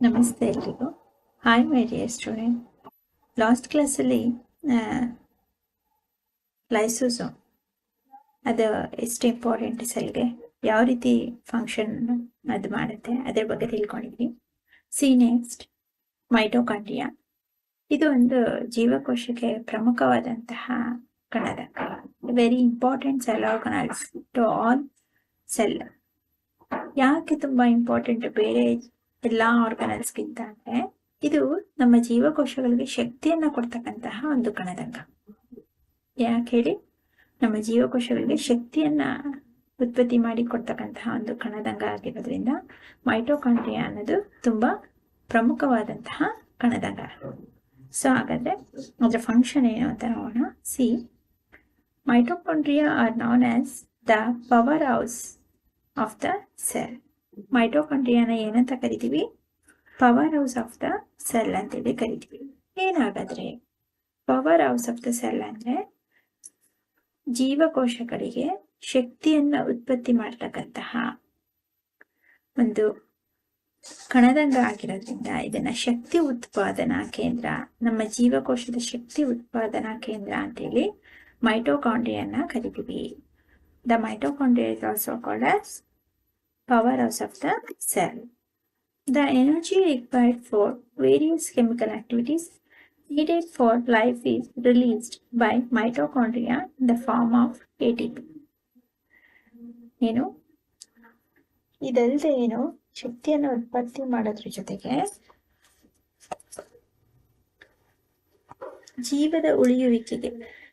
ನಮಸ್ತೆ ಎಲ್ರಿಗೂ. Hi my dear student last ಕ್ಲಾಸಲ್ಲಿ ಲೈಸೋಸೋಮ್ ಅದು ಎಷ್ಟು ಇಂಪಾರ್ಟೆಂಟ್ ಸೆಲ್ಗೆ ಯಾವ ರೀತಿ ಫಂಕ್ಷನ್ ಅದು ಮಾಡುತ್ತೆ, ಅದ್ರ ಬಗ್ಗೆ ತಿಳ್ಕೊಂಡಿದ್ವಿ. ಸಿ ನೆಕ್ಸ್ಟ್ ಮೈಟೋಕಾಂಡ್ರಿಯಾ ಇದು ಒಂದು ಜೀವಕೋಶಕ್ಕೆ ಪ್ರಮುಖವಾದಂತಹ ಕಣದಕ very important cell organise to all cell ಯಾಕೆ ತುಂಬಾ ಇಂಪಾರ್ಟೆಂಟ್ ಬೇರೆ ಎಲ್ಲ ಆರ್ಗನಲ್ಸ್ಗಿಂತ ಅಂದ್ರೆ ಇದು ನಮ್ಮ ಜೀವಕೋಶಗಳಿಗೆ ಶಕ್ತಿಯನ್ನ ಕೊಡ್ತಕ್ಕಂತಹ ಒಂದು ಕಣದಂಗ ಯಾಕೆ ಹೇಳಿ? ನಮ್ಮ ಜೀವಕೋಶಗಳಿಗೆ ಶಕ್ತಿಯನ್ನ ಉತ್ಪತ್ತಿ ಮಾಡಿ ಕೊಡ್ತಕ್ಕಂತಹ ಒಂದು ಕಣದಂಗ ಆಗಿರೋದ್ರಿಂದ ಮೈಟೋಕಾಂಡ್ರಿಯಾ ಅನ್ನೋದು ತುಂಬಾ ಪ್ರಮುಖವಾದಂತಹ ಕಣದಂಗ ಸೊ ಹಾಗಾದ್ರೆ ಅದರ ಫಂಕ್ಷನ್ ಏನು ಅಂತ ನೋಡೋಣ. See mitochondria are known as the powerhouse of the cell ಮೈಟೋಕಾಂಡ್ರಿಯಾನ ಏನಂತ ಕರಿತೀವಿ? Power house of the cell ಅಂತೇಳಿ ಕರಿತೀವಿ. ಏನಾಗಾದ್ರೆ? Power house of the cell ಅಂದ್ರೆ ಜೀವಕೋಶಗಳಿಗೆ ಶಕ್ತಿಯನ್ನ ಉತ್ಪತ್ತಿ ಮಾಡ್ತಕ್ಕಂತಹ ಒಂದು ಕಣದಂಗ ಆಗಿರೋದ್ರಿಂದ ಇದನ್ನ ಶಕ್ತಿ ಉತ್ಪಾದನಾ ಕೇಂದ್ರ, ನಮ್ಮ ಜೀವಕೋಶದ ಶಕ್ತಿ ಉತ್ಪಾದನಾ ಕೇಂದ್ರ ಅಂತೇಳಿ ಮೈಟೋಕಾಂಡ್ರಿಯನ್ನ ಕರಿತೀವಿ. The mitochondria is also called as powerhouse of the cell. The energy required for various chemical activities needed for life is released by mitochondria in the form of ATP. ಏನು ಇದಲ್ಲದೆ ಏನು ಶಕ್ತಿಯನ್ನು ಉತ್ಪತ್ತಿ ಮಾಡೋದ್ರ ಜೊತೆಗೆ ಜೀವದ ಉಳಿಯುವಿಕೆಗೆ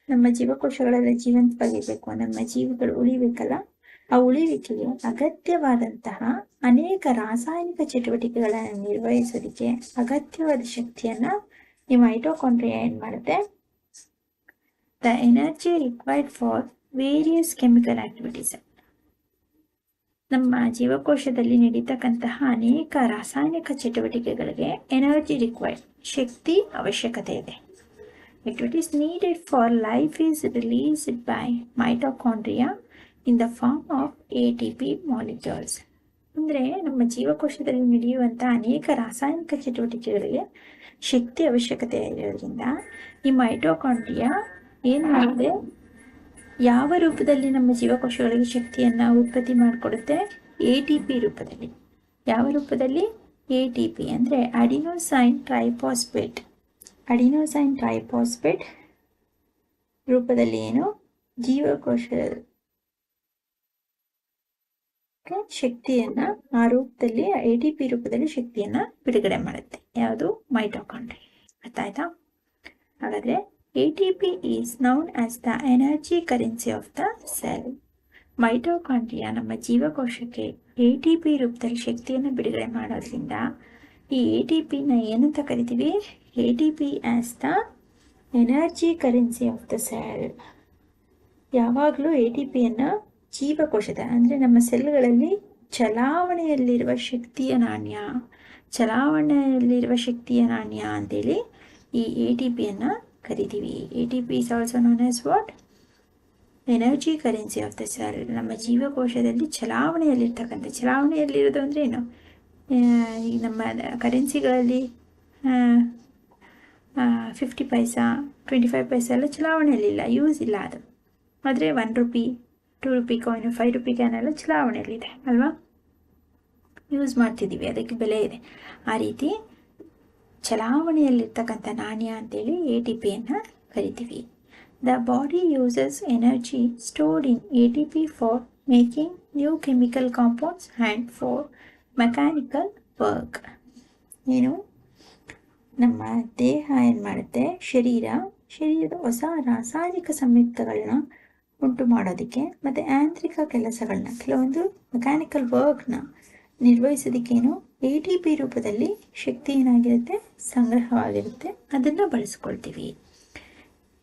ನಮ್ಮ ಜೀವಕೋಶಗಳೆಲ್ಲ ಜೀವಂತವಾಗಿರ್ಬೇಕು ನಮ್ಮ ಜೀವಗಳು ಉಳಿಬೇಕಲ್ಲ ಆ ಉಳಿವಿಕೆಯು ಅಗತ್ಯವಾದಂತಹ ಅನೇಕ ರಾಸಾಯನಿಕ ಚಟುವಟಿಕೆಗಳನ್ನು ನಿರ್ವಹಿಸೋದಕ್ಕೆ ಅಗತ್ಯವಾದ ಶಕ್ತಿಯನ್ನ ನಿಮ್ಮ ಮೈಟೋಕಾಂಡ್ರಿಯಾ ಏನ್ ಮಾಡುತ್ತೆ? The energy required for various chemical activities ನಮ್ಮ ಜೀವಕೋಶದಲ್ಲಿ ನಡೀತಕ್ಕಂತಹ ಅನೇಕ ರಾಸಾಯನಿಕ ಚಟುವಟಿಕೆಗಳಿಗೆ ಎನರ್ಜಿ ರಿಕ್ವೈರ್ಡ್ ಶಕ್ತಿ ಅವಶ್ಯಕತೆ ಇದೆ. Activities needed for life is released by mitochondria in the form of A T P molecules ಅಂದರೆ ನಮ್ಮ ಜೀವಕೋಶದಲ್ಲಿ ನಡೆಯುವಂಥ ಅನೇಕ ರಾಸಾಯನಿಕ ಚಟುವಟಿಕೆಗಳಿಗೆ ಶಕ್ತಿ ಅವಶ್ಯಕತೆ ಇರೋದ್ರಿಂದ ಈ ಮೈಟೋಕಾಂಡ್ರಿಯಾ ಏನು ಮಾಡಿದೆ ಯಾವ ರೂಪದಲ್ಲಿ ನಮ್ಮ ಜೀವಕೋಶಗಳಿಗೆ ಶಕ್ತಿಯನ್ನು ಉತ್ಪತ್ತಿ ಮಾಡಿಕೊಡುತ್ತೆ? ಎ ಟಿ ಪಿ ರೂಪದಲ್ಲಿ. ಯಾವ ರೂಪದಲ್ಲಿ? ಎ ಟಿ ಪಿ ಅಂದರೆ ಅಡಿನೋಸೈನ್ ಟ್ರೈಪಾಸ್ಪೇಟ್ ಅಡಿನೋಸೈನ್ ಟ್ರೈಪಾಸ್ಪೇಟ್ ರೂಪದಲ್ಲಿ ಏನು? ಜೀವಕೋಶ ಶಕ್ತಿಯನ್ನ ಆ ರೂಪದಲ್ಲಿ ಎ ಟಿ ಪಿ ರೂಪದಲ್ಲಿ ಶಕ್ತಿಯನ್ನ ಬಿಡುಗಡೆ ಮಾಡುತ್ತೆ. ಯಾವುದು? ಮೈಟೋಕಾಂಡ್ರಿ ಅರ್ಥ ಆಯ್ತಾ? ಹಾಗಾದ್ರೆ A T P is known as the energy currency of the cell mitochondria ನಮ್ಮ ಜೀವಕೋಶಕ್ಕೆ ಎ ಟಿ ಪಿ ರೂಪದಲ್ಲಿ ಶಕ್ತಿಯನ್ನು ಬಿಡುಗಡೆ ಮಾಡೋದ್ರಿಂದ, ಈ ಎ ಟಿ ಪಿನ ಏನಂತ ಕರಿತೀವಿ? A T P as the energy currency of the cell ಯಾವಾಗಲೂ ಎ ಟಿ ಪಿಯನ್ನು ಜೀವಕೋಶದ, ಅಂದರೆ ನಮ್ಮ ಸೆಲ್ಗಳಲ್ಲಿ ಚಲಾವಣೆಯಲ್ಲಿರುವ ಶಕ್ತಿಯ ನಾಣ್ಯ, ಚಲಾವಣೆಯಲ್ಲಿರುವ ಶಕ್ತಿಯ ನಾಣ್ಯ ಅಂತೇಳಿ ಈ ಎ ಟಿ ಪಿಯನ್ನು ಕರಿತೀವಿ. A T P is also known as what energy currency of the cell ನಮ್ಮ ಜೀವಕೋಶದಲ್ಲಿ ಚಲಾವಣೆಯಲ್ಲಿರ್ತಕ್ಕಂಥ, ಚಲಾವಣೆಯಲ್ಲಿರೋದು ಅಂದರೆ ಏನು? ಈಗ ನಮ್ಮ ಕರೆನ್ಸಿಗಳಲ್ಲಿ fifty paisa twenty five paisa ಎಲ್ಲ ಚಲಾವಣೆಯಲ್ಲಿಲ್ಲ ಯೂಸ್ ಇಲ್ಲ ಅದು. ಆದರೆ one rupee two rupee coin five rupee coin ಎಲ್ಲ ಚಲಾವಣೆಯಲ್ಲಿದೆ ಅಲ್ವಾ? ಯೂಸ್ ಮಾಡ್ತಿದ್ದೀವಿ, ಅದಕ್ಕೆ ಬೆಲೆ ಇದೆ. ಆ ರೀತಿ ಚಲಾವಣೆಯಲ್ಲಿರ್ತಕ್ಕಂಥ ನಾಣ್ಯ ಅಂತೇಳಿ ಎ ಟಿ ಪಿಯನ್ನು ಕರಿತೀವಿ. The body uses energy stored in A T P for making new chemical compounds and for mechanical work ಏನು? ನಮ್ಮ ದೇಹ ಏನು ಮಾಡುತ್ತೆ? ಶರೀರ, ಶರೀರದ ಹೊಸ ರಾಸಾಯನಿಕ ಸಂಯುಕ್ತಗಳನ್ನ ಉಂಟು ಮಾಡೋದಕ್ಕೆ. ಮತ್ತು ಯಾಂತ್ರಿಕ ಕೆಲಸಗಳನ್ನ ಕೆಲವೊಂದು ಮೆಕ್ಯಾನಿಕಲ್ ವರ್ಕ್ನ ನಿರ್ವಹಿಸೋದಕ್ಕೇನು ಎ ಟಿ ಪಿ ರೂಪದಲ್ಲಿ ಶಕ್ತಿ ಏನಾಗಿರುತ್ತೆ ಸಂಗ್ರಹವಾಗಿರುತ್ತೆ. ಅದನ್ನು ಬಳಸ್ಕೊಳ್ತೀವಿ.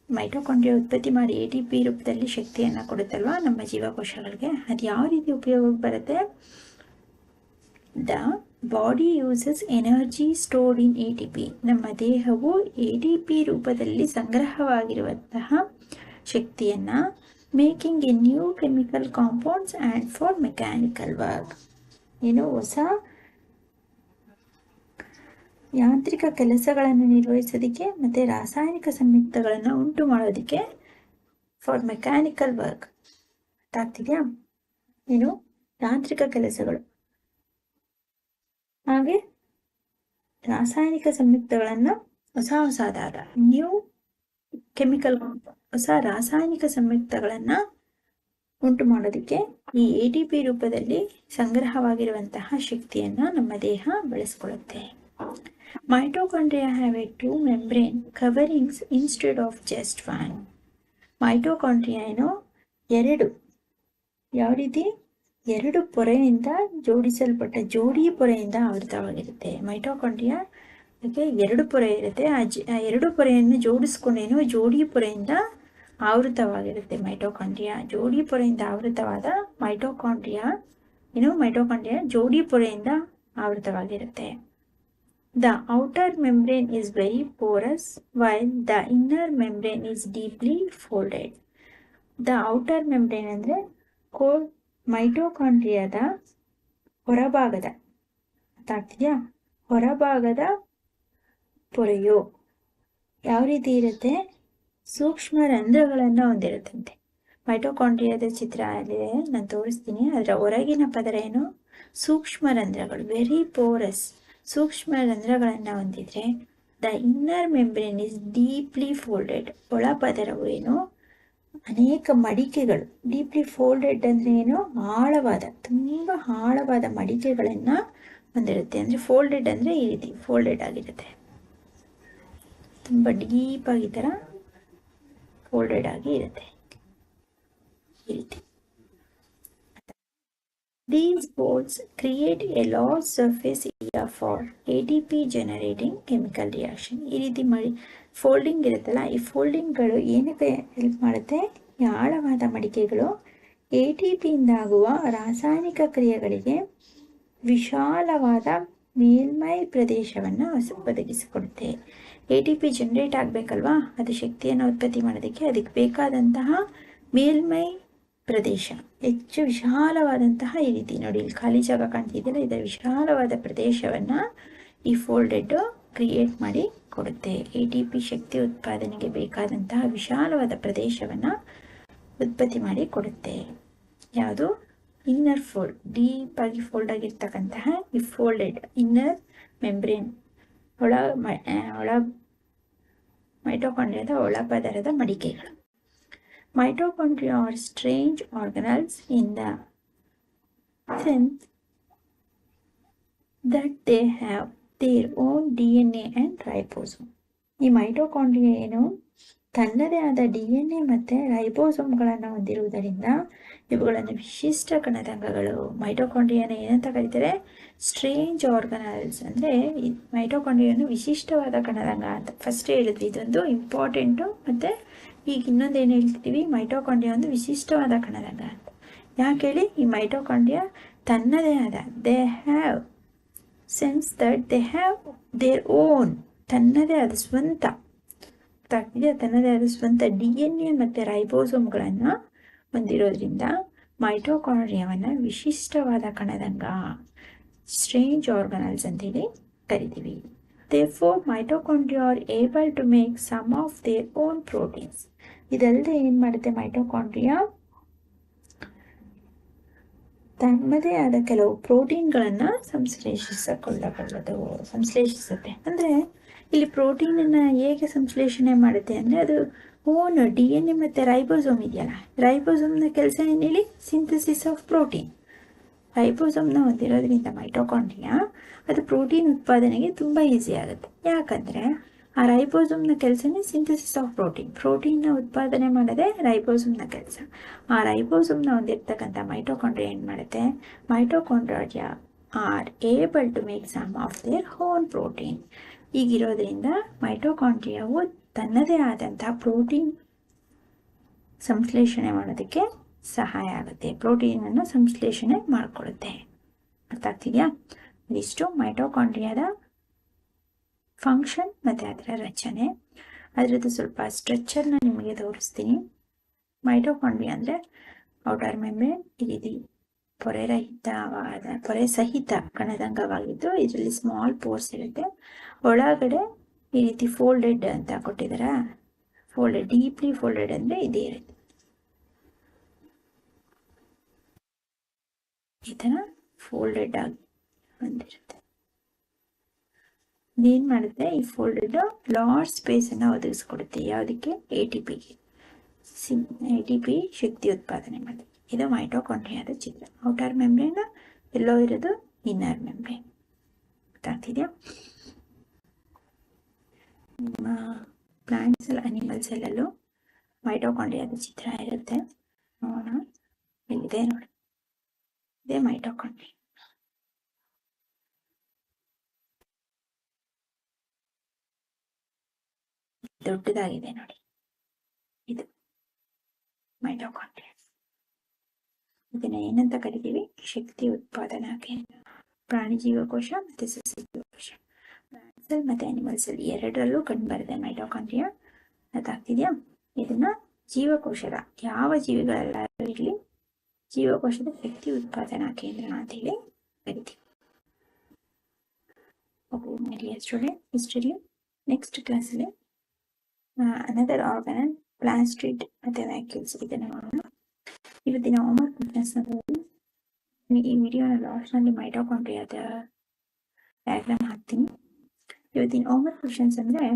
ಮೈಟೋಕಾಂಡ್ರಿಯಾ ಉತ್ಪತ್ತಿ ಮಾಡಿ ಎ ಟಿ ಪಿ ರೂಪದಲ್ಲಿ ಶಕ್ತಿಯನ್ನು ಕೊಡುತ್ತಲ್ವ? ನಮ್ಮ ಜೀವಕೋಶಗಳಿಗೆ ಅದು ಯಾವ ರೀತಿ ಉಪಯೋಗಕ್ಕೆ ಬರುತ್ತೆ? The body uses energy stored in A T P ನಮ್ಮ ದೇಹವು ಎ ಟಿ ಪಿ ರೂಪದಲ್ಲಿ ಸಂಗ್ರಹವಾಗಿರುವಂತಹ ಶಕ್ತಿಯನ್ನು making a new chemical compounds and for mechanical work ಏನು ಹೊಸ ಯಾಂತ್ರಿಕ ಕೆಲಸಗಳನ್ನು ನಿರ್ವಹಿಸೋದಕ್ಕೆ ಮತ್ತು ರಾಸಾಯನಿಕ ಸಂಯುಕ್ತಗಳನ್ನು ಉಂಟು ಮಾಡೋದಕ್ಕೆ ಫಾರ್ ಮೆಕ್ಯಾನಿಕಲ್ ವರ್ಕ್ ಗೊತ್ತಾಗ್ತಿದೆಯಾ ಏನು ಯಾಂತ್ರಿಕ ಕೆಲಸಗಳು. ಹಾಗೆ ರಾಸಾಯನಿಕ ಸಂಯುಕ್ತಗಳನ್ನು ಹೊಸ ಹೊಸದಾದ ನ್ಯೂ ಕೆಮಿಕಲ್ ಹೊಸ ರಾಸಾಯನಿಕ ಸಂಯುಕ್ತಗಳನ್ನು ಉಂಟು ಮಾಡೋದಕ್ಕೆ ಈ ಎ ಟಿ ಪಿ ರೂಪದಲ್ಲಿ ಸಂಗ್ರಹವಾಗಿರುವಂತಹ ಶಕ್ತಿಯನ್ನು ನಮ್ಮ ದೇಹ ಬಳಸ್ಕೊಳ್ಳುತ್ತೆ. Mitochondria have a two membrane coverings instead of just one mitochondria ಏನು ಎರಡು, ಯಾವ ರೀತಿ? ಎರಡು ಪೊರೆಯಿಂದ ಜೋಡಿಸಲ್ಪಟ್ಟ ಜೋಡಿ ಪೊರೆಯಿಂದ ಆವೃತವಾಗಿರುತ್ತೆ. ಮೈಟೋಕಾಂಡ್ರಿಯಾ ಅದಕ್ಕೆ ಎರಡು ಪೊರೆ ಇರುತ್ತೆ ಆ ಜ ಎರಡು ಪೊರೆಯನ್ನು ಜೋಡಿಸ್ಕೊಂಡೇನು ಜೋಡಿ ಪೊರೆಯಿಂದ ಆವೃತವಾಗಿರುತ್ತೆ ಮೈಟೋಕಾಂಡ್ರಿಯಾ. ಜೋಡಿ ಪೊರೆಯಿಂದ ಆವೃತವಾದ ಮೈಟೋಕಾಂಡ್ರಿಯಾ, ಏನು ಮೈಟೋಕಾಂಡ್ರಿಯಾ ಜೋಡಿ ಪೊರೆಯಿಂದ ಆವೃತವಾಗಿರುತ್ತೆ. The outer membrane is very porous while the inner membrane is deeply folded the outer membrane ಅಂದರೆ ಕೋ, ಮೈಟೋಕಾಂಡ್ರಿಯಾದ ಹೊರಭಾಗದ ಅರ್ಥಾಗ್ತಿದೆಯಾ ಹೊರಭಾಗದ ಪೊರೆಯು ಯಾವ ರೀತಿ ಇರುತ್ತೆ? ಸೂಕ್ಷ್ಮ ರಂಧ್ರಗಳನ್ನು ಹೊಂದಿರುತ್ತಂತೆ. ಮೈಟೋಕಾಂಡ್ರಿಯಾದ ಚಿತ್ರ ಅಲ್ಲಿದೆ ನಾನು ತೋರಿಸ್ತೀನಿ. ಅದರ ಹೊರಗಿನ ಪದರ ಏನು? ಸೂಕ್ಷ್ಮ ರಂಧ್ರಗಳು. ವೆರಿ ಪೋರಸ್ ಸೂಕ್ಷ್ಮ ರಂಧ್ರಗಳನ್ನು ಹೊಂದಿದ್ರೆ the inner membrane is deeply folded ಒಳ ಪದರವು ಏನು? ಅನೇಕ ಮಡಿಕೆಗಳು. ಡೀಪ್ಲಿ ಫೋಲ್ಡೆಡ್ ಅಂದರೆ ಏನು? ಆಳವಾದ, ತುಂಬ ಆಳವಾದ ಮಡಿಕೆಗಳನ್ನು ಹೊಂದಿರುತ್ತೆ. ಅಂದರೆ ಫೋಲ್ಡೆಡ್ ಅಂದರೆ ಈ ರೀತಿ ಫೋಲ್ಡೆಡ್ ಆಗಿರುತ್ತೆ. ತುಂಬ ಡೀಪಾಗಿ ಥರ ಫೋಲ್ಡೆಡ್ ಆಗಿ ಇರುತ್ತೆ. ಈ ರೀತಿ. Create a create surface area for A T P generating chemical reaction ಈ ರೀತಿ ಮಡಿ ಫೋಲ್ಡಿಂಗ್ ಇರುತ್ತಲ್ಲ, ಈ ಫೋಲ್ಡಿಂಗ್ಗಳು ಏನಕ್ಕೆ ಹೆಲ್ಪ್ ಮಾಡುತ್ತೆ? ಈ ಆಳವಾದ ಮಡಿಕೆಗಳು. ಎ ಟಿ ಪಿಯಿಂದ ಆಗುವ ರಾಸಾಯನಿಕ ಕ್ರಿಯೆಗಳಿಗೆ ವಿಶಾಲವಾದ ಮೇಲ್ಮೈ ಪ್ರದೇಶವನ್ನು ಒದಗಿಸಿಕೊಡುತ್ತೆ. ಎ ಟಿ ಪಿ ಜನರೇಟ್ ಆಗಬೇಕಲ್ವಾ? ಅದು ಶಕ್ತಿಯನ್ನು ಉತ್ಪತ್ತಿ ಮಾಡೋದಕ್ಕೆ ಅದಕ್ಕೆ ಬೇಕಾದಂತಹ ಮೇಲ್ಮೈ ಪ್ರದೇಶ. ಹೆಚ್ಚು ವಿಶಾಲವಾದಂತಹ ಈ ರೀತಿ ನೋಡಿ, ಇಲ್ಲಿ ಖಾಲಿ ಜಾಗ ಕಾಣ್ತಿದೆಯಲ್ಲ, ಇದರ ವಿಶಾಲವಾದ ಪ್ರದೇಶವನ್ನು ಈ ಫೋಲ್ಡೆಡ್ ಕ್ರಿಯೇಟ್ ಮಾಡಿ ಕೊಡುತ್ತೆ. ಎ ಟಿ ಪಿ ಶಕ್ತಿ ಉತ್ಪಾದನೆಗೆ ಬೇಕಾದಂತಹ ವಿಶಾಲವಾದ ಪ್ರದೇಶವನ್ನು ಉತ್ಪತ್ತಿ ಮಾಡಿ ಕೊಡುತ್ತೆ. ಯಾವುದು? ಇನ್ನರ್ ಫೋಲ್ಡ್ ಡೀಪಾಗಿ ಫೋಲ್ಡ್ ಆಗಿರ್ತಕ್ಕಂತಹ ಈ ಫೋಲ್ಡೆಡ್ ಇನ್ನರ್ ಮೆಂಬ್ರೇನ್ ಒಳ ಮ ಒಳ ಮೈಟೋಕಾಂಡ್ರಿಯಾದ ಒಳ ಪದರದ ಮಡಿಕೆಗಳು Mitochondria are strange organelles in the sense that they have their own DNA and ribosome. ಈ ಮೈಟೋಕಾಂಡ್ರಿಯಾ ಏನು ತನ್ನದೇ ಆದ ಡಿ ಎನ್ ಎ ಮತ್ತು ರೈಬೋಸೋಮ್ಗಳನ್ನು ಹೊಂದಿರುವುದರಿಂದ ಇವುಗಳನ್ನು ವಿಶಿಷ್ಟ ಕಣದಂಗಗಳು ಮೈಟೋಕಾಂಡ್ರಿಯಾನ ಏನಂತ ಕರೀತಾರೆ? ಸ್ಟ್ರೇಂಜ್ ಆರ್ಗನಲ್ಸ್ ಅಂದರೆ ಮೈಟೋಕಾಂಡ್ರಿಯನ್ನು ವಿಶಿಷ್ಟವಾದ ಕಣದಂಗ ಅಂತ. ಫಸ್ಟ್ ಹೇಳಿದ್ವಿ ಇದೊಂದು ಇಂಪಾರ್ಟೆಂಟು ಮತ್ತು ಈಗ ಇನ್ನೊಂದು ಏನು ಹೇಳ್ತೀವಿ ಮೈಟೋಕಾಂಡ್ರಿಯಾ ಒಂದು ವಿಶಿಷ್ಟವಾದ ಕಣದಂಗ ಅಂತ. ಯಾಕೆ ಈ ಮೈಟೋಕಾಂಡ್ರಿಯಾ ತನ್ನದೇ ಆದ they have sense that they have their own ತನ್ನದೇ ಆದ ಸ್ವಂತ ಗೊತ್ತಾಗ್ತಿದೆಯಾ ತನ್ನದೇ ಆದ ಸ್ವಂತ ಡಿ ಎನ್ ಎ ಮತ್ತು ರೈಬೋಸೋಮ್ಗಳನ್ನು ಹೊಂದಿರೋದ್ರಿಂದ ಮೈಟೋಕಾಂಡ್ರಿಯಾವನ್ನು ವಿಶಿಷ್ಟವಾದ ಕಣದಂಗ, ಸ್ಟ್ರೇಂಜ್ ಆರ್ಗನಲ್ಸ್ ಅಂತೇಳಿ ಕರಿತೀವಿ. Therefore, mitochondria are able to make some of their own proteins ಇದಲ್ಲದೆ ಏನು ಮಾಡುತ್ತೆ ಮೈಟೋಕಾಂಡ್ರಿಯಾ ತಮ್ಮದೇ ಆದ ಕೆಲವು ಪ್ರೋಟೀನ್ಗಳನ್ನು ಸಂಶ್ಲೇಷಿಸಿಕೊಳ್ಳಬಲ್ಲದು. ಸಂಶ್ಲೇಷಿಸುತ್ತೆ. ಅಂದರೆ ಇಲ್ಲಿ ಪ್ರೋಟೀನನ್ನು ಹೇಗೆ ಸಂಶ್ಲೇಷಣೆ ಮಾಡುತ್ತೆ ಅಂದರೆ ಅದು ಓನ್ ಡಿ ಎನ್ ಎ ಮತ್ತು ರೈಬೋಸೋಮ್ ಇದೆಯಲ್ಲ ರೈಬೋಸೋಮ್ನ ಕೆಲಸ ಏನು ಹೇಳಿ? ಸಿಂಥಸಿಸ್ ಆಫ್ ಪ್ರೋಟೀನ್ ರೈಬೋಸೋಮ್ನ ಹೊಂದಿರೋದ್ರಿಂದ ಮೈಟೋಕಾಂಡ್ರಿಯಾ ಅದು ಪ್ರೋಟೀನ್ ಉತ್ಪಾದನೆಗೆ ತುಂಬ ಈಸಿ ಆಗುತ್ತೆ. ಯಾಕಂದರೆ ಆ ರೈಬೋಸೋಮ್ನ ಕೆಲಸನೇ ಸಿಂಥಸಿಸ್ ಆಫ್ ಪ್ರೋಟೀನ್ ಪ್ರೋಟೀನ್ನ ಉತ್ಪಾದನೆ ಮಾಡೋದೇ ರೈಬೋಸೋಮ್ನ ಕೆಲಸ. ಆ ರೈಬೋಸೋಮ್ನ ಹೊಂದಿರ್ತಕ್ಕಂಥ ಮೈಟೋಕಾಂಡ್ರಿಯಾ ಏನು ಮಾಡುತ್ತೆ? Mitochondria are able to make some of their own protein ಈಗಿರೋದ್ರಿಂದ ಮೈಟೋಕಾಂಡ್ರಿಯಾವು ತನ್ನದೇ ಆದಂಥ ಪ್ರೋಟೀನ್ ಸಂಶ್ಲೇಷಣೆ ಮಾಡೋದಕ್ಕೆ ಸಹಾಯ ಆಗುತ್ತೆ. ಪ್ರೋಟೀನನ್ನು ಸಂಶ್ಲೇಷಣೆ ಮಾಡಿಕೊಳ್ಳುತ್ತೆ ಅರ್ಥ ಆಗ್ತಿದೆಯಾ? ಇದಿಷ್ಟು ಮೈಟೋಕಾಂಡ್ರಿಯಾದ ಫಂಕ್ಷನ್ ಮತ್ತು ಅದರ ರಚನೆ. ಅದರದ್ದು ಸ್ವಲ್ಪ ಸ್ಟ್ರಕ್ಚರ್ನ ನಿಮಗೆ ತೋರಿಸ್ತೀನಿ. ಮೈಟೋಕಾಂಡ್ರಿಯಾ ಅಂದರೆ ಔಟರ್ ಮೆಂಬ್ರೇನ್ ಈ ಪೊರೆರಹಿತವಾದ ಪೊರೆ ಸಹಿತ ಕಣದಂಗವಾಗಿದ್ದು ಇದರಲ್ಲಿ ಸ್ಮಾಲ್ ಪೋರ್ಸ್ ಇರುತ್ತೆ. ಒಳಗಡೆ ಈ ರೀತಿ ಫೋಲ್ಡೆಡ್ ಅಂತ ಕೊಟ್ಟಿದಾರ? ಫೋಲ್ಡೆಡ್ ಡೀಪ್ಲಿ ಫೋಲ್ಡೆಡ್ ಅಂದರೆ ಇದೇ ಇರುತ್ತೆ. ಈ ಥರ ಫೋಲ್ಡೆಡ್ ಆಗಿ ಬಂದಿರುತ್ತೆ. ಇದೇನು ಮಾಡುತ್ತೆ? ಈ ಫೋಲ್ಡೆಡ್ ಲಾರ್ಜ್ ಸ್ಪೇಸನ್ನು ಒದಗಿಸ್ಕೊಡುತ್ತೆ. ಯಾವುದಕ್ಕೆ? ಎ ಟಿ ಪಿಗೆ ಸಿ ಎ ಟಿ ಪಿ ಶಕ್ತಿ ಉತ್ಪಾದನೆ ಮಾಡುತ್ತೆ ಇದು ಮೈಟೋಕಾಂಡ್ರಿಯಾದ ಚಿತ್ರ. ಔಟರ್ ಮೆಂಬ್ರೇನ್ ಎಲ್ಲೋ ಇರೋದು ಇನ್ನರ್ ಮೆಂಬ್ರೇನ್ ಗೊತ್ತಾಗ್ತಿದೆಯಾ ನಿಮ್ಮ ಪ್ಲಾಂಟ್ಸ್ ಅನಿಮಲ್ಸ್ ಎಲ್ಲಲ್ಲೂ ಮೈಟೋಕಾಂಡ್ರಿಯಾದ ಚಿತ್ರ ಇರುತ್ತೆ. ನೋಡೋಣ. ಇಲ್ಲಿದೆ ನೋಡಿ. ಇದೇ ಮೈಟೋಕಾಂಡ್ರಿ ದೊಡ್ಡದಾಗಿದೆ ನೋಡಿ. ಇದು ಮೈಟೋಕಾಂಡ್ರಿಯಾ ಇದನ್ನ ಏನಂತ ಕರಿತೀವಿ? ಶಕ್ತಿ ಉತ್ಪಾದನಾ ಕೇಂದ್ರ. ಪ್ರಾಣಿ ಜೀವಕೋಶ ಮತ್ತೆ ಸಸ್ಯ ಜೀವಕೋಶ. ಮ್ಯಾನ್ಸಲ್ ಮತ್ತೆ ಅನಿಮಲ್ಸ್ ಎರಡರಲ್ಲೂ ಕಂಡು ಬರುತ್ತೆ ಮೈಟೋಕಾಂಡ್ರಿಯಾ ಅದಾಗ್ತಿದ್ಯಾ ಇದನ್ನ ಜೀವಕೋಶದ ಯಾವ ಜೀವಿಗಳೆಲ್ಲ ಇರಲಿ, ಜೀವಕೋಶದ ಶಕ್ತಿ ಉತ್ಪಾದನಾ ಕೇಂದ್ರ ಅಂತ ಹೇಳಿ ಕರಿತೀವಿ ಓಕೆ ಸ್ಟೂಡೆಂಟ್ ಹಿಸ್ಟ್ರಿಲಿ ನೆಕ್ಸ್ಟ್ ಕ್ಲಾಸಲ್ಲಿ ಅನದರ್ ಆರ್ಗನ್ ಪ್ಲಾಸ್ಟ್ರಿಟ್ ಮತ್ತೆ ವ್ಯಾಕ್ಯೂಲ್ಸ್ ಇದನ್ನು ನೋಡೋಣ ಇವತ್ತಿನ ಹೋಮ್ವರ್ಕ್ ಕ್ವಶನ್ಸ್ ಈ ವಿಡಿಯೋನ ಲಾಸ್ಟ್ನಲ್ಲಿ ಮೈಟೋಕಾಂಡ್ರಿಯಾದ ಡಯಾಗ್ರಾಮ್ ಹಾಕ್ತೀನಿ ಇವತ್ತಿನ ಹೋಮ್ವರ್ಕ್ ಕ್ವಶನ್ಸ್ ಅಂದ್ರೆ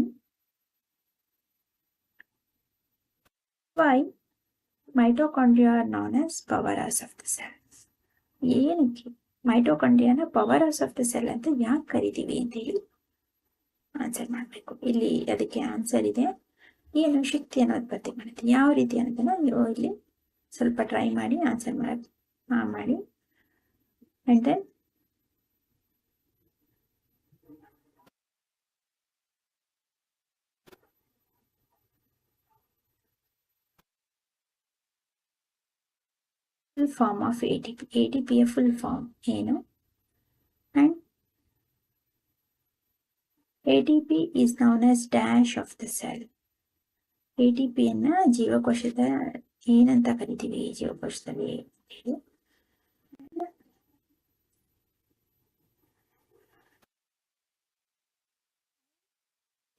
why mitochondria known as powerhouse of the cell ಏನಕ್ಕೆ ಮೈಟೋಕಾಂಡ್ರಿಯಾನ power house of the cell ಅಂತ ಯಾಕೆ ಕರಿತೀವಿ ಅಂತ ಹೇಳಿ ಆನ್ಸರ್ ಮಾಡಬೇಕು ಇಲ್ಲಿ ಅದಕ್ಕೆ ಆನ್ಸರ್ ಇದೆ ಏನು ಶಕ್ತಿಯನ್ನು ಉತ್ಪತ್ತಿ ಮಾಡುತ್ತೆ ಯಾವ ರೀತಿ ಅನ್ನೋದನ್ನ ಇಲ್ಲಿ ಸ್ವಲ್ಪ ಟ್ರೈ ಮಾಡಿ ಆನ್ಸರ್ ಮಾಡಿ ಮಾಡಿ. And then full form of A T P A T ಪಿಯ ಫುಲ್ ಫಾರ್ಮ್ ಏನು? And A T P is known as dash of ಏನಂತ ಕರಿತೀವಿ ಜೀವಕೋಶದಲ್ಲಿ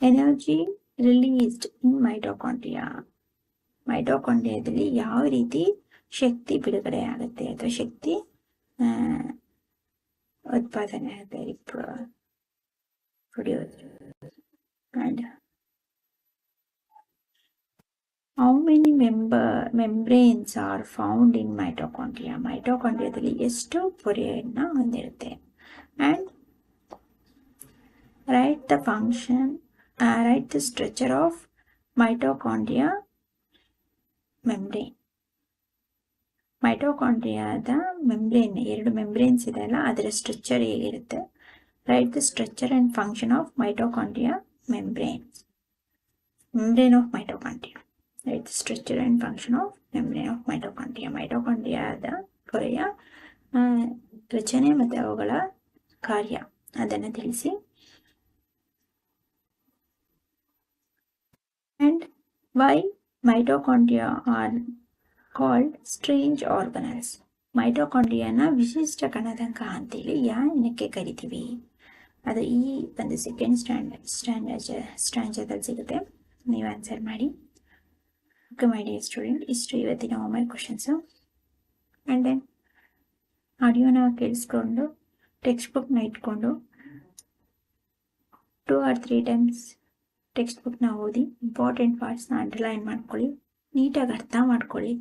ಎನರ್ಜಿ ರಿಲೀಸ್ಡ್ ಇನ್ ಮೈಟೋಕಾಂಡ್ರಿಯಾ ಮೈಟೋಕಾಂಡ್ರಿಯಾದಲ್ಲಿ ಯಾವ ರೀತಿ ಶಕ್ತಿ ಬಿಡುಗಡೆ ಆಗುತ್ತೆ ಅಥವಾ ಶಕ್ತಿ ಉತ್ಪಾದನೆ ಆಗುತ್ತೆ produce and how many member membranes are found in mitochondria ಮೈಟೋಕಾಂಡ್ರಿಯಾದಲ್ಲಿ ಎಷ್ಟು ಪೊರೆಯನ್ನು ಹೊಂದಿರುತ್ತೆ. And write the function write the structure of mitochondria membrane ಮೈಟೋಕಾಂಡ್ರಿಯಾದ membrane ಎರಡು ಮೆಂಬ್ರೇನ್ಸ್ ಇದೆ ಅಲ್ಲ, ಅದರ ಸ್ಟ್ರಕ್ಚರ್ ಹೇಗಿರುತ್ತೆ? Write the structure and function of mitochondria membranes membrane of mitochondria the structure and function of membrane of mitochondria ಮೈಟೋಕಾಂಡ್ರಿಯಾದ ಪೊರೆಯ ರಚನೆ ಮತ್ತು ಅವುಗಳ ಕಾರ್ಯ. ಅದನ್ನು ತಿಳಿಸಿ. And why mitochondria are called strange organelles ಮೈಟೋಕಾಂಡ್ರಿಯಾನ ವಿಶಿಷ್ಟ ಕಣದಂಕ ಅಂತೇಳಿ ಏನಕ್ಕೆ ಕರಿತೀವಿ? ಅದು ಈ ಒಂದು ಸೆಕೆಂಡ್ ಸ್ಟ್ಯಾಂಡರ್ಡ್ ಸ್ಟ್ಯಾಂಡರ್ಡ್ ಸ್ಟ್ಯಾಂಡರ್ದಲ್ಲಿ ಸಿಗುತ್ತೆ. ನೀವು ಆನ್ಸರ್ ಮಾಡಿ. ಓಕೆ ಮೈ ಡಿಯರ್ ಸ್ಟೂಡೆಂಟ್ ಇಷ್ಟು ಇವತ್ತಿನ ಹೋಮ್ವರ್ಕ್ ಕ್ವಶನ್ಸು ಆ್ಯಂಡ್ ದೆನ್ ಆಡಿಯೋನ ಕೇಳಿಸ್ಕೊಂಡು ಟೆಕ್ಸ್ಟ್ ಬುಕ್ನ ಇಟ್ಕೊಂಡು two or three times text ಬುಕ್ನ ಓದಿ ಇಂಪಾರ್ಟೆಂಟ್ ಪಾರ್ಟ್ಸ್ನ ಅಂಡರ್ಲೈನ್ ಮಾಡ್ಕೊಳ್ಳಿ, ನೀಟಾಗಿ ಅರ್ಥ ಮಾಡ್ಕೊಳ್ಳಿ.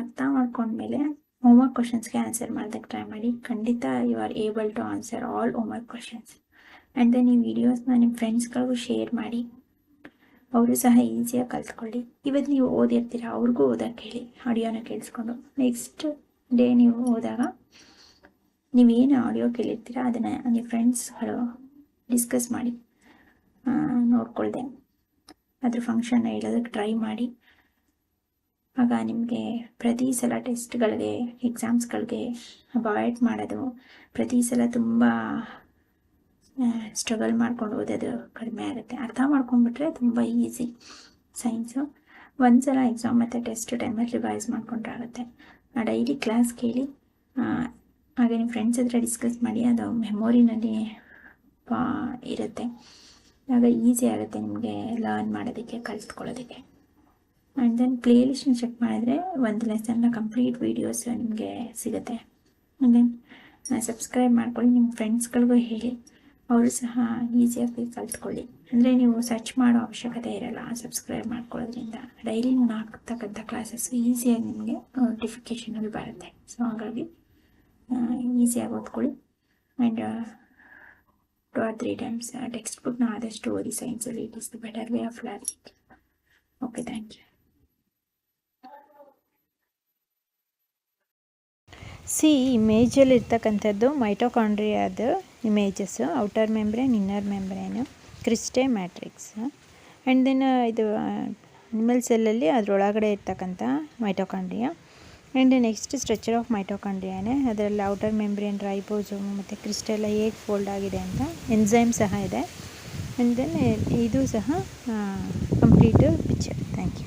ಅರ್ಥ ಮಾಡ್ಕೊಂಡ್ಮೇಲೆ ಹೋಮ್ವರ್ಕ್ ಕ್ವಶನ್ಸ್ಗೆ ಆನ್ಸರ್ ಮಾಡೋದಕ್ಕೆ ಟ್ರೈ ಮಾಡಿ. ಖಂಡಿತ you are able to answer all homework questions and then ಈ ವಿಡಿಯೋಸ್ನ ನಿಮ್ಮ ಫ್ರೆಂಡ್ಸ್ಗಳಿಗೂ ಶೇರ್ ಮಾಡಿ. ಅವರು ಸಹ ಈಸಿಯಾಗಿ ಕಲ್ತ್ಕೊಳ್ಳಿ. ಇವತ್ತು ನೀವು ಓದಿರ್ತೀರ? ಅವ್ರಿಗೂ ಓದಕ್ಕೆ ಹೇಳಿ. ಆಡಿಯೋನ ಕೇಳಿಸ್ಕೊಂಡು. ನೆಕ್ಸ್ಟ್ ಡೇ ನೀವು ಹೋದಾಗ ನೀವೇನು ಆಡಿಯೋ ಕೇಳಿರ್ತೀರ? ಅದನ್ನು ನಿಮ್ಮ ಫ್ರೆಂಡ್ಸ್ಗಳು ಡಿಸ್ಕಸ್ ಮಾಡಿ. ನೋಡ್ಕೊಳ್ದೆ. ಅದ್ರ ಫಂಕ್ಷನ್ನ ಹೇಳೋದಕ್ಕೆ ಟ್ರೈ ಮಾಡಿ. ಆಗ ನಿಮಗೆ ಪ್ರತಿ ಸಲ ಟೆಸ್ಟ್ಗಳಿಗೆ ಎಕ್ಸಾಮ್ಸ್ಗಳಿಗೆ ಅವಾಯ್ಡ್ ಮಾಡೋದು, ಪ್ರತಿ ಸಲ ತುಂಬ ಸ್ಟ್ರಗಲ್ ಮಾಡ್ಕೊಂಡು ಓದೋದು ಕಡಿಮೆ ಆಗುತ್ತೆ. ಅರ್ಥ ಮಾಡ್ಕೊಂಡ್ಬಿಟ್ರೆ ತುಂಬ ಈಸಿ ಸೈನ್ಸು ಒಂದು ಸಲ ಎಕ್ಸಾಮ್ ಮತ್ತು ಟೆಸ್ಟ್ ಟೈಮಲ್ಲಿ ರಿವೈಸ್ ಮಾಡ್ಕೊಂಡ್ರೆ ಆಗುತ್ತೆ ಡೈಲಿ ಕ್ಲಾಸ್ ಕೇಳಿ ಹಾಗೆ ನಿಮ್ಮ ಫ್ರೆಂಡ್ಸ್ ಹತ್ರ ಡಿಸ್ಕಸ್ ಮಾಡಿ ಅದು ಮೆಮೊರಿನಲ್ಲಿ ಪಾ ಇರುತ್ತೆ. ಆಗ ಈಸಿ ಆಗುತ್ತೆ ನಿಮಗೆ ಲರ್ನ್ ಮಾಡೋದಕ್ಕೆ, ಕಲ್ತ್ಕೊಳ್ಳೋದಕ್ಕೆ. ಆ್ಯಂಡ್ ದೆನ್ ಪ್ಲೇ ಲಿಸ್ಟ್ನ ಚೆಕ್ ಮಾಡಿದ್ರೆ ಒಂದು ಲೆಸನ್ನ ಕಂಪ್ಲೀಟ್ ವೀಡಿಯೋಸ್ ನಿಮಗೆ ಸಿಗುತ್ತೆ. ಆ್ಯಂಡ್ ದೆನ್ ಸಬ್ಸ್ಕ್ರೈಬ್ ಮಾಡ್ಕೊಳ್ಳಿ. ನಿಮ್ಮ ಫ್ರೆಂಡ್ಸ್ಗಳಿಗೂ ಹೇಳಿ. ಅವರು ಸಹ ಈಸಿಯಾಗಿ ಕಲ್ತ್ಕೊಳ್ಳಿ. ಅಂದರೆ ನೀವು ಸರ್ಚ್ ಮಾಡೋ ಅವಶ್ಯಕತೆ ಇರಲ್ಲ ಸಬ್ಸ್ಕ್ರೈಬ್ ಮಾಡ್ಕೊಳ್ಳೋದ್ರಿಂದ. ಡೈಲಿ ನಾನು ಹಾಕ್ತಕ್ಕಂಥ ಕ್ಲಾಸಸ್ ಈಸಿಯಾಗಿ ನಿಮಗೆ ನೋಟಿಫಿಕೇಷನಲ್ಲಿ ಬರುತ್ತೆ. ಸೊ ಹಾಗಾಗಿ ಈಸಿಯಾಗಿ ಓದ್ಕೊಳ್ಳಿ. And two or three times text ಬುಕ್ನ ಆದಷ್ಟು ಓದಿ ಸೈನ್ಸಲ್ಲಿ it is the better way of learning okay thank you see ಇಮೇಜಲ್ಲಿ ಇರ್ತಕ್ಕಂಥದ್ದು ಮೈಟೋಕಾಂಡ್ರಿಯಾದ images outer membrane inner membrane cristae matrix and then ಇದು ಅನಿಮಲ್ ಸೆಲ್ಲಲ್ಲಿ ಅದರೊಳಗಡೆ ಇರ್ತಕ್ಕಂಥ mitochondria and next structure of ಮೈಟೋಕಾಂಡ್ರಿಯಾನೇ ಅದರಲ್ಲಿ outer membrane ribosome ಮತ್ತು ಕ್ರಿಸ್ಟೆಲ್ಲ ಹೇಗೆ ಫೋಲ್ಡ್ ಆಗಿದೆ ಅಂತ ಎನ್ಝೈಮ್ ಸಹ ಇದೆ. ಆ್ಯಂಡ್ ದೆನ್ ಇದು ಸಹ ಕಂಪ್ಲೀಟ್ ಪಿಕ್ಚರ್ ಥ್ಯಾಂಕ್ ಯು